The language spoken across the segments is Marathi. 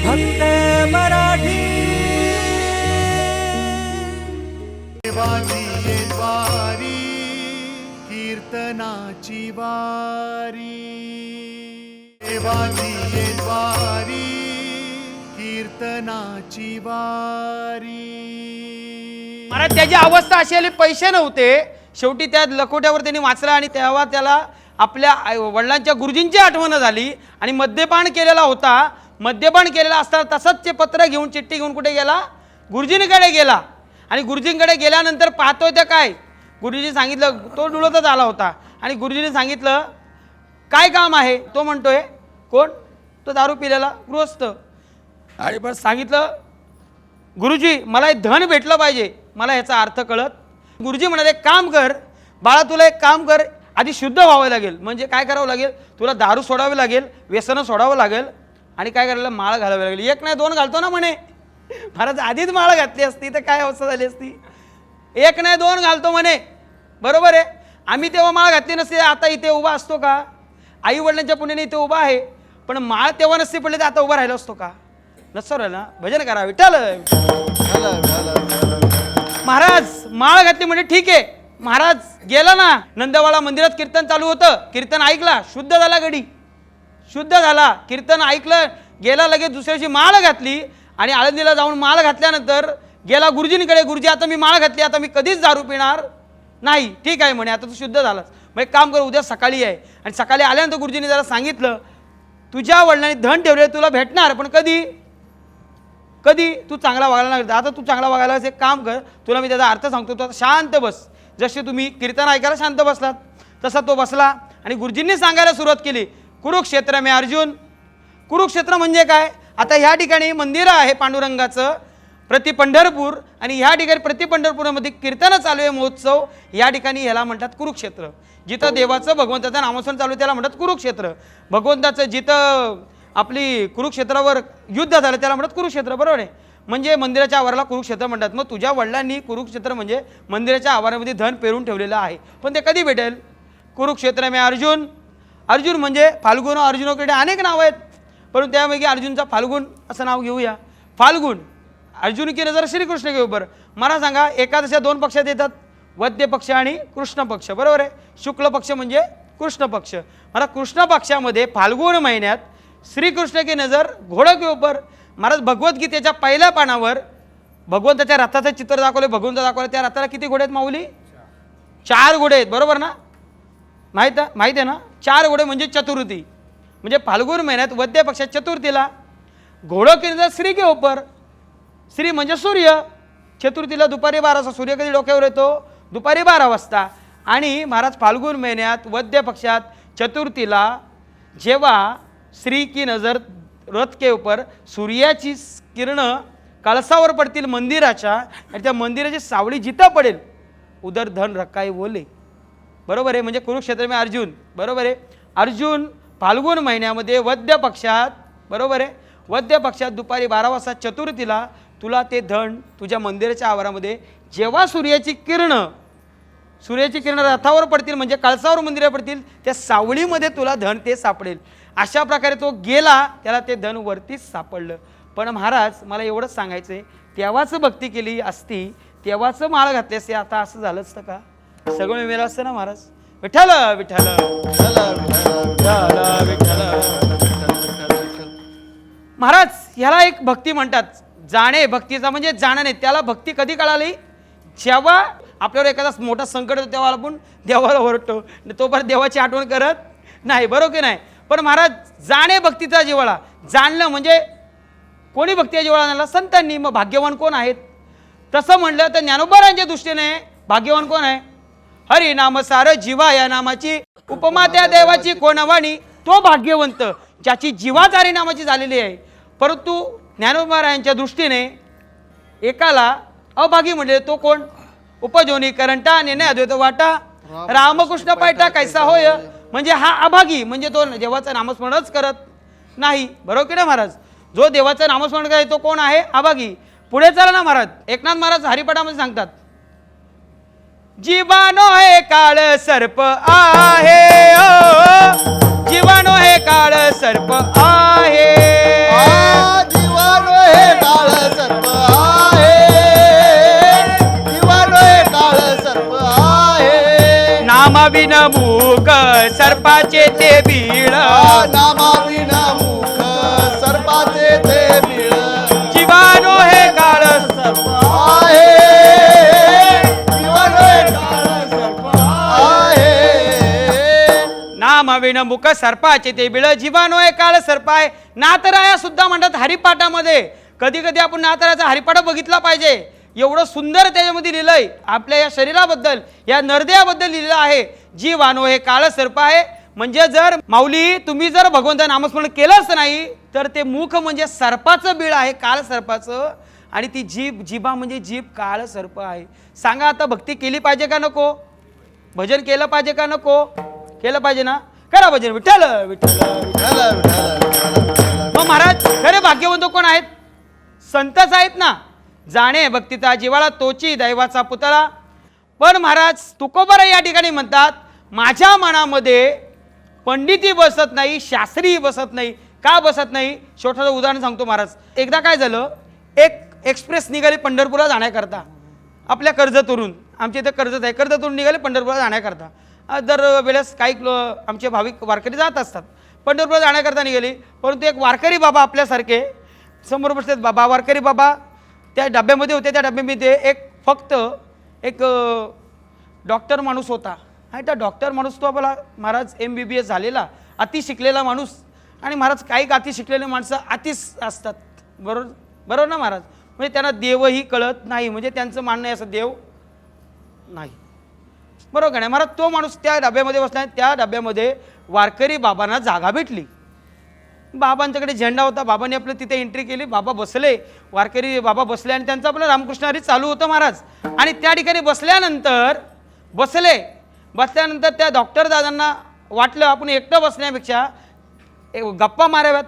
फक्त मराठी. देवाची वारी कीर्तनाची वारी. देवाची वारी कीर्तनाची वारी. महाराज त्याची अवस्था अशी आली पैसे नव्हते. शेवटी त्या लखोट्यावर त्यांनी वाचला आणि तेव्हा त्याला आपल्या आई- वडिलांच्या गुरुजींची आठवण झाली आणि मद्यपान केलेला होता. मद्यपान केलेला असताना तसंच ते पत्र घेऊन चिठ्ठी घेऊन कुठे गेला? गुरुजींकडे गेला. आणि गुरुजींकडे गेल्यानंतर पाहतोय त्या काय? गुरुजी सांगितलं तो डुळतच आला होता. आणि गुरुजीने सांगितलं काय काम आहे? तो म्हणतोय कोण? तो दारू पिलेला गृहस्थ. आणि बस सांगितलं गुरुजी मला हे धन भेटलं पाहिजे. मला ह्याचा अर्थ कळत. गुरुजी म्हणाले "एक काम कर. बाळा तुला एक काम कर. आधी शुद्ध व्हावं लागेल. म्हणजे काय करावं लागेल? तुला दारू सोडावी लागेल व्यसनं सोडावं लागेल. आणि काय करायला माळ घालावी लागेल. एक नाही दोन घालतो ना म्हणे. महाराज आधीच माळ घातली असती तर काय अवस्था झाली असती? एक नाही दोन घालतो म्हणे. बरोबर आहे? आम्ही तेव्हा माळ घातली नसते आता इथे उभा असतो का? आई वडिलांच्या पुण्याने इथे उभा आहे पण माळ तेव्हा नसती पडली तर आता उभा राहिला असतो का? नसतो राहिला. भजन करा विठ्ठल महाराज माळ घातली म्हणजे ठीक आहे. महाराज गेला ना. नंदवाळा मंदिरात कीर्तन चालू होतं. कीर्तन ऐकला. शुद्ध झाला गडी शुद्ध झाला कीर्तन ऐकलं गेला लगेच दुसऱ्याची माळ घातली आणि आळंदीला जाऊन माळ घातल्यानंतर गेला गुरुजींकडे गुरुजी आता मी माळ घातली आता मी कधीच दारू पिणार नाही. ठीक आहे म्हणे आता तू शुद्ध झालास. मग एक काम कर उद्या सकाळी आहे आणि सकाळी आल्यानंतर गुरुजींनी जरा सांगितलं तुझ्या वडिलांनी धन ठेवले तुला भेटणार पण कधी? कधी? तू चांगला वागायला नाही आता तू चांगला वागायला एक काम कर तुला मी त्याचा अर्थ सांगतो. तू शांत बस. जसे तुम्ही कीर्तन ऐकायला शांत बसलात तसा तो बसला आणि गुरुजींनी सांगायला सुरुवात केली. कुरुक्षेत्र मे अर्जुन. कुरुक्षेत्र म्हणजे काय? आता ह्या ठिकाणी मंदिर आहे पांडुरंगाचं प्रति पंढरपूर आणि ह्या ठिकाणी प्रति पंढरपूरमध्ये कीर्तन चालू आहे महोत्सव. या ठिकाणी ह्याला म्हणतात कुरुक्षेत्र. जिथं देवाचं भगवंताचं नामस्मरण चालू आहे त्याला म्हणतात कुरुक्षेत्र. भगवंताचं जिथं आपली कुरुक्षेत्रावर युद्ध झालं त्याला म्हणतात कुरुक्षेत्र बरोबर आहे? म्हणजे मंदिराच्या आवाराला कुरुक्षेत्र म्हणतात. मग तुझ्या वडिलांनी कुरुक्षेत्र म्हणजे मंदिराच्या आवारामध्ये धन पेरून ठेवलेलं आहे. पण ते कधी भेटेल? कुरुक्षेत्र मे अर्जुन. अर्जुन म्हणजे फाल्गुन अर्जुनाकडे अनेक नावं आहेत. परंतु त्यापैकी अर्जुनचा फाल्गुन असं नाव घेऊया. फाल्गुन अर्जुन की नजर श्रीकृष्ण घेऊ बरं. मला सांगा एकादशा दोन पक्षात येतात वद्य पक्ष आणि कृष्ण पक्ष. बरोबर आहे? शुक्ल पक्ष म्हणजे कृष्ण पक्ष. मला कृष्ण पक्षामध्ये फाल्गुन महिन्यात श्रीकृष्ण की नजर घोडं के ऊपर महाराज भगवद्गीतेच्या पहिल्या पानावर भगवंताच्या रथाचं चित्र दाखवले भगवंत दाखवलं त्या रथाला किती घोडे आहेत माऊली? चार घोडे आहेत. बरोबर ना? माहीत माहीत आहे ना? चार घोडे म्हणजे चतुर्थी. म्हणजे फाल्गुन महिन्यात वद्य पक्षात चतुर्थीला घोडं केलं श्री के ऊपर श्री म्हणजे सूर्य. चतुर्थीला दुपारी बारा वाजता सूर्य कधी डोक्यावर येतो? दुपारी बारा वाजता. आणि महाराज फाल्गुन महिन्यात वद्य पक्षात चतुर्थीला जेव्हा श्री की नजर रथ के ऊपर सूर्याची किरणं कळसावर पडतील मंदिराच्या आणि त्या मंदिराची सावळी जिथं पडेल उदर धन रकाई बोले बरोबर आहे? म्हणजे कुरुक्षेत्र में अर्जुन बरोबर आहे? अर्जुन फाल्गुन महिन्यामध्ये वद्य पक्षात बरोबर आहे? वद्य पक्षात दुपारी बारा वाजता चतुर्थीला तुला ते धन तुझ्या मंदिराच्या आवारामध्ये जेव्हा सूर्याची किरणं सूर्याची किरणं रथावर पडतील म्हणजे कळसावर मंदिरावर पडतील त्या सावळीमध्ये तुला धन ते सापडेल. अशा प्रकारे तो गेला त्याला ते धन वरतीच सापडलं. पण महाराज मला एवढंच सांगायचं आहे तेव्हाच भक्ती केली असती तेव्हाच माळ घातली असते आता असं झालं असतं का? सगळं वेळ असतं ना महाराज? विठ्ठल विठ्ठल. महाराज ह्याला एक भक्ती म्हणतात. जाणे भक्तीचा म्हणजे जाणं नाही त्याला भक्ती कधी कळाली? जेव्हा आपल्यावर एखादा मोठा संकट येतो तेव्हा आपण देवाला ओरडतो. तोपर्यंत देवाची आठवण करत नाही बरोबर की नाही? पण महाराज जाणे भक्तीचा जिवाळा जाणलं म्हणजे कोणी भक्तीचा जिवाळा आणला? संतांनी. मग भाग्यवान कोण आहेत? तसं म्हणलं तर ज्ञानोबारांच्या दृष्टीने भाग्यवान कोण आहे? हरी नाम सार जीवा या नामाची उपमा त्या देवाची कोणवाणी तो भाग्यवंत ज्याची जीवाच हरी नामाची झालेली आहे. परंतु ज्ञानोबारायांच्या दृष्टीने एकाला अभागी म्हणजे तो कोण? उपजोनी करंटा नेने अद्वैत वाटा रामकृष्ण पायटा कैसा होय? म्हणजे हा अभागी म्हणजे तो देवाचं नामस्मरणच करत नाही. बरोबर की ना महाराज? जो देवाचं नामस्मरण करत तो कोण आहे? अभागी. पुढे चला ना महाराज. एकनाथ महाराज हरिपाठामध्ये सांगतात. जीवानो हे काळ सर्प आहे. ओ जीवानो हे काळ सर्प आहे. जीवानो हे सर्प आहे. सर्प आहे. मूक सर्पाचे ते बीळ. नामा नामाविन मुख सर्पाचे ते बिळ जीवानो हे काळ सर्प आहे नातराया सुद्धा म्हणतात हरिपाठामध्ये. कधी कधी आपण नातराचा हरिपाठ बघितला पाहिजे. एवढं सुंदर त्याच्यामध्ये लिहिलंय. आपल्या या शरीराबद्दल या नरदेहाबद्दल लिहिलं आहे. जीवानो हे काळ सर्प आहे म्हणजे जर माऊली तुम्ही जर भगवंत नामस्मरण केलंच नाही तर ते मुख म्हणजे सर्पाचं बिळ आहे काळ सर्पाचं. आणि ती जीभ जिभा म्हणजे जीभ काळ सर्प आहे सांगा आता भक्ती केली पाहिजे का नको? भजन केलं पाहिजे का नको? केलं पाहिजे ना? करा भजन विठ्ठल विठ्ठल विठ्ठल, विठ्ठल, मग महाराज खरे भाग्यवंत कोण आहेत? संतच आहेत ना? जाणे भक्तीचा जिवाळा तोची दैवाचा पुतळा. पण महाराज तुकोबर या ठिकाणी म्हणतात माझ्या मनामध्ये पंडिती बसत नाही शास्त्री बसत नाही. का बसत नाही? छोटंसं उदाहरण सांगतो महाराज. एकदा काय झालं? एक एक्सप्रेस निघाली पंढरपूरला जाण्याकरता. आपल्या कर्जतवरून आमच्या इथं कर्जत आहे. कर्जतवरून निघाले पंढरपूरला जाण्याकरता. दर वेळेस काही आमचे भाविक वारकरी जात असतात. पंढरपूरला जाण्याकरता निघाली परंतु एक वारकरी बाबा आपल्यासारखे समोर बसलेत बाबा वारकरी बाबा. त्या डब्यामध्ये होते त्या डब्यामध्ये एक फक्त एक डॉक्टर माणूस होता. आणि त्या डॉक्टर माणूस तो आपला महाराज एम बी बी एस झालेला अति शिकलेला माणूस. आणि महाराज काही अति शिकलेले माणसं अतिच असतात. बरोबर बरोबर ना महाराज? म्हणजे त्यांना देवही कळत नाही म्हणजे त्यांचं मानणं आहे असं देव नाही. बरोबर का नाही? महाराज तो माणूस त्या डब्यामध्ये बसला आहे त्या डब्यामध्ये वारकरी बाबांना जागा भेटली. बाबांच्याकडे झेंडा होता. बाबांनी आपलं तिथे एंट्री केली. बाबा बसले. वारकरी बाबा बसले आणि त्यांचं आपलं रामकृष्ण हरी चालू होतं महाराज. आणि त्या ठिकाणी बसल्यानंतर बसले. बसल्यानंतर त्या डॉक्टर दादांना वाटलं आपण एकटं बसण्यापेक्षा एक गप्पा माराव्यात.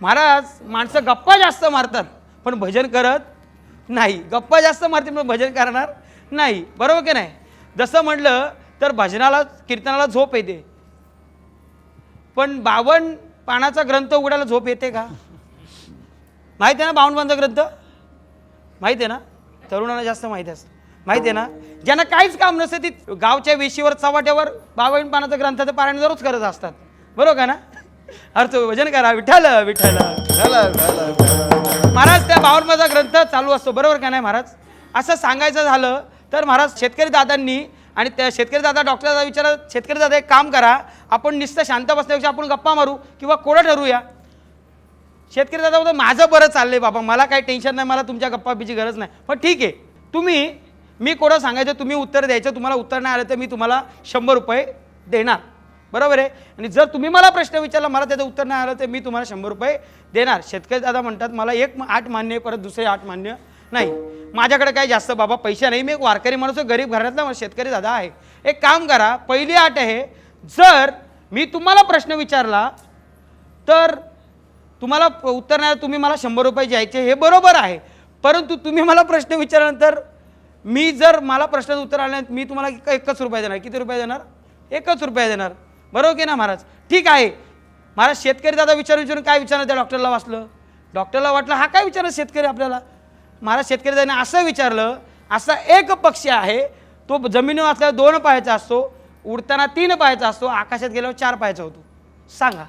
महाराज माणसं गप्पा जास्त मारतात पण भजन करत नाही. गप्पा जास्त मारतील पण भजन करणार नाही. बरोबर की नाही? जसं म्हटलं तर भजनाला कीर्तनाला झोप येते. पण बावन पानाचा ग्रंथ उघडायला झोप येते का? माहिती आहे ना बावनपानचा ग्रंथ? माहिती आहे ना? तरुणांना जास्त माहिती असतं. माहिती आहे ना? ज्यांना काहीच काम नसतं ती गावच्या वेशीवर चवाट्यावर बावन पानाचा ग्रंथाचं पारायण दररोज करत असतात. बरोबर का ना? अर्थ भजन करा विठ्ठल विठ्ठल. महाराज त्या बावनपाचा ग्रंथ चालू असतो. बरोबर का नाही महाराज? असं सांगायचं झालं तर महाराज शेतकरी दादांनी आणि त्या शेतकरी दादा डॉक्टर विचारा शेतकरी दादा एक काम करा आपण नुसतं शांत बसण्यापेक्षा आपण गप्पा मारू किंवा कोडं ठरवूया शेतकरी दादा बोलतो माझं बरं आहे बाबा मला काही टेन्शन नाही मला तुमच्या गप्पाबीची गरज नाही. पण ठीक आहे तुम्ही मी कोडं सांगायचं तुम्ही उत्तर द्यायचं तुम्हाला उत्तर नाही आलं तर मी तुम्हाला शंभर रुपये देणार. बरोबर आहे? आणि जर तुम्ही मला प्रश्न विचारला मला त्याचं उत्तर नाही आलं तर मी तुम्हाला शंभर रुपये देणार. शेतकरी दादा म्हणतात मला एक आठ मान्य परत दुसरे आठ मान्य नाही माझ्याकडे काही जास्त बाबा पैसे नाही. मी एक वारकरी माणूस गरीब घरातला शेतकरी दादा आहे. एक काम करा पहिली आठ आहे जर मी तुम्हाला प्रश्न विचारला तर तुम्हाला प- उत्तर नाही तुम्ही मला शंभर रुपये द्यायचे हे बरोबर आहे. परंतु तुम्ही मला प्रश्न विचारल्यानंतर मी जर मला प्रश्नाचं उत्तर आलं मी तुम्हाला एकच रुपये देणार. किती रुपये देणार? एकच रुपये देणार. बरोबर की ना महाराज? ठीक आहे. महाराज शेतकरी दादा विचारून विचारून काय विचारणार त्या डॉक्टरला वाचलं? डॉक्टरला वाटलं हा काय विचारणार शेतकरी आपल्याला? महाराज शेतकरी दादाने असं विचारलं असा एक पक्षी आहे तो जमिनीवर असल्यावर दोन पायाचा असतो उडताना तीन पायाचा असतो आकाशात गेल्यावर चार पायाचा होतो. सांगा.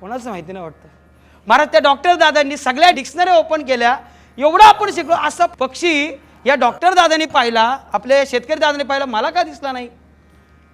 कोणाचं माहिती नाही वाटतं. महाराज त्या डॉक्टर दादांनी सगळ्या डिक्शनरी ओपन केल्या एवढं आपण शिकलो असा पक्षी या डॉक्टर दादांनी पाहिला आपल्या शेतकरी दादांनी पाहिला मला का दिसला नाही?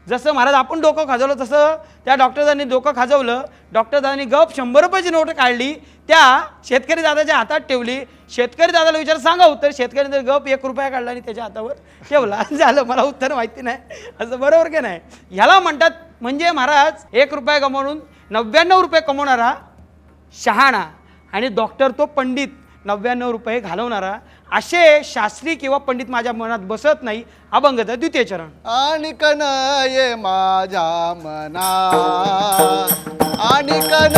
जसं महाराज आपण डोकं खाजवलं तसं त्या डॉक्टर डोकं खाजवलं. डॉक्टर गप शंभर रुपयाची नोट काढली. त्या शेतकरी दादाच्या हातात ठेवली. शेतकरी दादाला विचार सांगा उत्तर. शेतकरी गप एक रुपया काढला आणि त्याच्या हातावर ठेवला. झालं मला उत्तर माहिती नाही. असं बरोबर की नाही? ह्याला म्हणतात म्हणजे महाराज एक रुपया कमवून नव्याण्णव रुपये कमवणारा शहाणा आणि डॉक्टर तो पंडित नव्याण्णव रुपये घालवणारा असे शास्त्री किंवा पंडित माझ्या मनात बसत नाही. अभंगत द्वितीय चरण. आणि कन ये माझ्या मना. आणि कन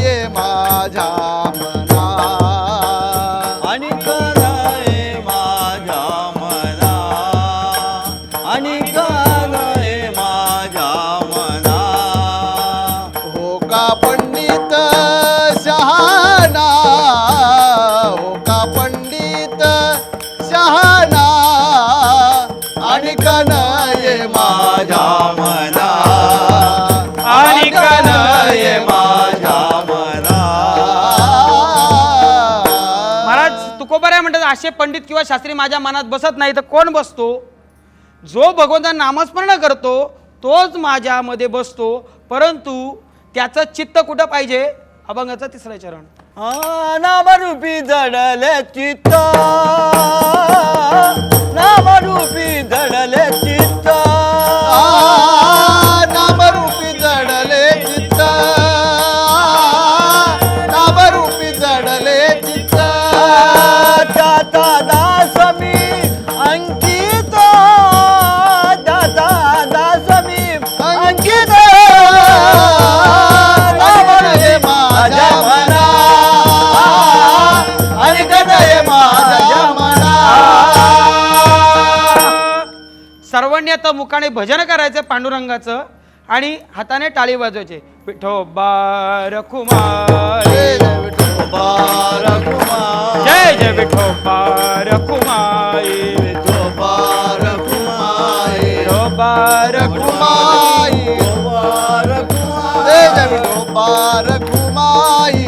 ये माझ्या मना. असे पंडित किंवा शास्त्री माझ्या मनात बसत नाही तर कोण बसतो? जो भगवंता नामस्मरण करतो तोच माझ्यामध्ये बसतो. परंतु त्याचं चित्त कुठं पाहिजे? अभंगाचं तिसरं चरण. नामरूपी जडले चित्त. नामरूपी जडले सर्वण्यत मुखाने भजन करायचं पांडुरंगाचं आणि हाताने टाळी वाजवायचे विठोबा रखुमाई जय जय विठोबा रघुमाई. जय जय विठोबा रखुमाई विठोबा रघुमाई. विठोबा रघुमाई. जय जय विठोबा रघुमाई.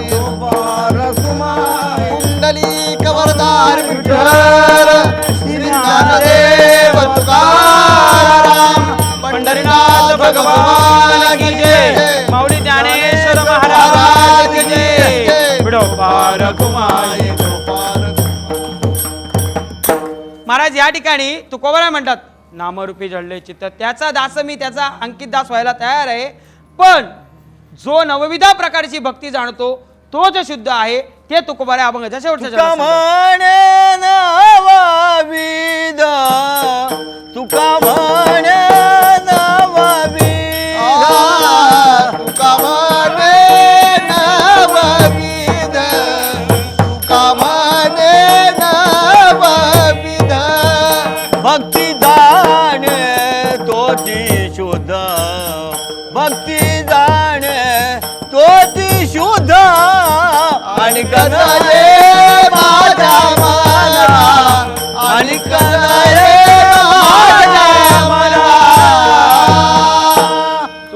कुंडलिक वरदार विठ्ठल श्री ज्ञानदेव तुकाराम पंढरीनाथ भगवान की जय। माऊली ज्ञानेश्वर महाराज की जय। विठोबा रखुमाई महाराज या ठिकाणी तुकोबरा म्हणतात नामरूपी जळले चित्त. त्याचा दास मी त्याचा अंकित दास व्हायला तयार आहे. पण जो नवविधा प्रकारची भक्ती जाणतो तो जो शुद्ध आहे. ते तुकोबारा चरणात सांगतो. म्हणे नवविध तुका म्हणे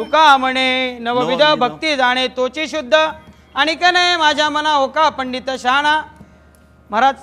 तुका म्हणे नवविध भक्ती जाणे तोची शुद्ध. आणि का नाही माझ्या मना होका पंडित शहाणा महाराज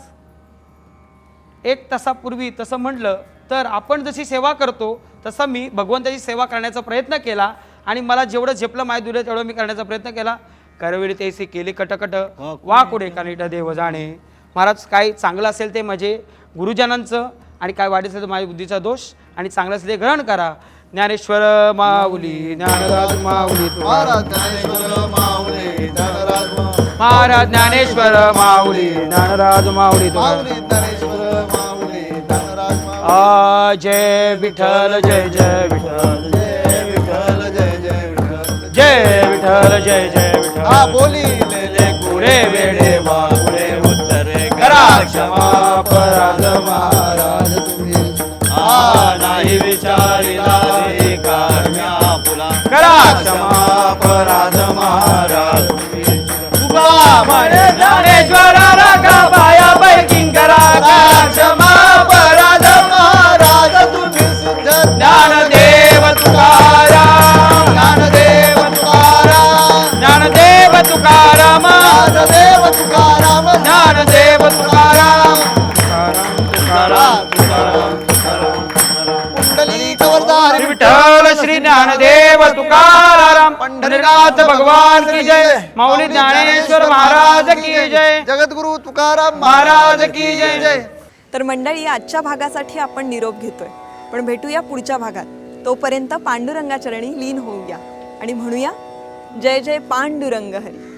एक तासापूर्वी तसं म्हटलं तर आपण जशी सेवा करतो तसं मी भगवंताची सेवा करण्याचा प्रयत्न केला आणि मला जेवढं झेपलं माय दुरे तेवढं मी करण्याचा प्रयत्न केला. करवेळी तेसी केली कटकट वा कुडे कानिट देव जाणे. महाराज काय चांगलं असेल ते म्हणजे गुरुजनांचं आणि काय असेल तर माझ्या बुद्धीचा दोष आणि चांगलं असेल ते ग्रहण करा. ज्ञानेश्वर माऊली ज्ञानराज माऊली. महाराज ज्ञानेश्वर माऊली माऊली. महाराज ज्ञानेश्वर माऊली ज्ञानराज माऊली आ जय विठ्ठल जय जय विठ्ठल. जय विठ्ठल जय जय विठ्ठल. जय विठ्ठल जय जय हा विठ्ठल बोली लेले पुढे वेडे पुढे उत्तरे करा क्षमा अपराध महाराज करा क्षमा अपराध महाराज तुका म्हणे ज्ञानेश्वर रागा पाया पैकी करा क्षमा अपराध महाराज तुम्ही सिद्ध ज्ञानदेव तुकाराम. ज्ञानदेव तुकाराम. ज्ञानदेव तुकाराम. ज्ञानदेव तुकाराम ज्ञानदेव तुकाराम. पंढरीनाथ भगवान की जय। माऊली ज्ञानेश्वर महाराज की जय। जगद्गुरु तुकाराम महाराज की जय। तर मंडळी आजच्या भागासाठी आपण निरोप घेतोय. पण भेटूया पुढच्या भागात. तोपर्यंत पांडुरंगाचरणी लीन होऊया. आणि म्हणूया जय जय पांडुरंग हरी.